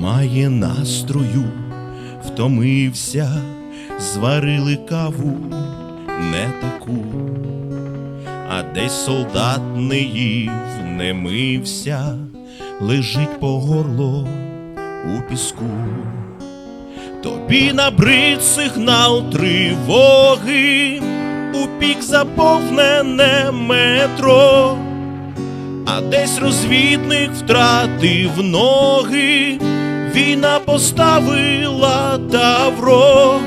Немає настрою, втомився, зварили каву не таку, а десь солдат не їв, не мився, лежить по горло у піску. Тобі набрид сигнал тривоги, у пік заповнене метро, а десь розвідник втратив ноги, війна поставила тавро.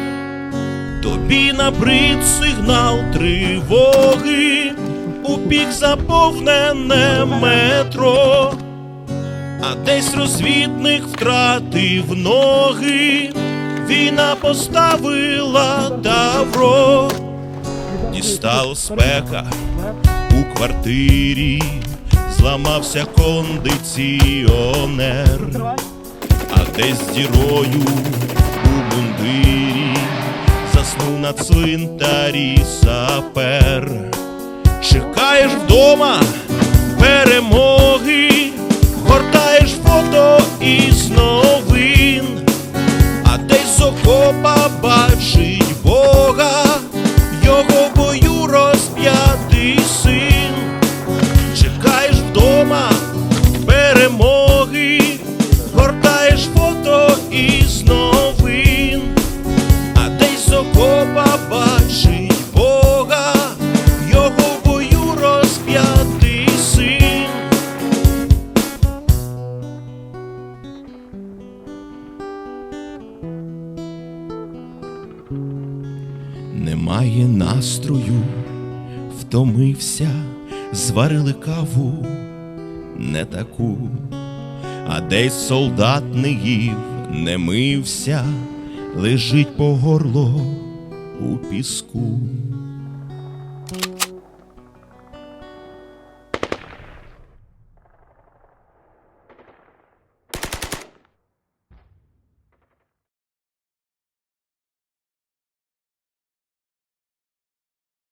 Тобі набрид сигнал тривоги, у пік заповнене метро, а десь розвідник втратив ноги, війна поставила тавро, дістав спека у квартирі, зламався кондиціонер, десь дірою у бундирі заснув на цвинтарі сапер. Чекаєш вдома перемоги, гортаєш фото із новин, а десь окопа бачить Немає настрою, втомився, зварили каву не таку, а десь солдат не їв, не мився, лежить по горло у піску.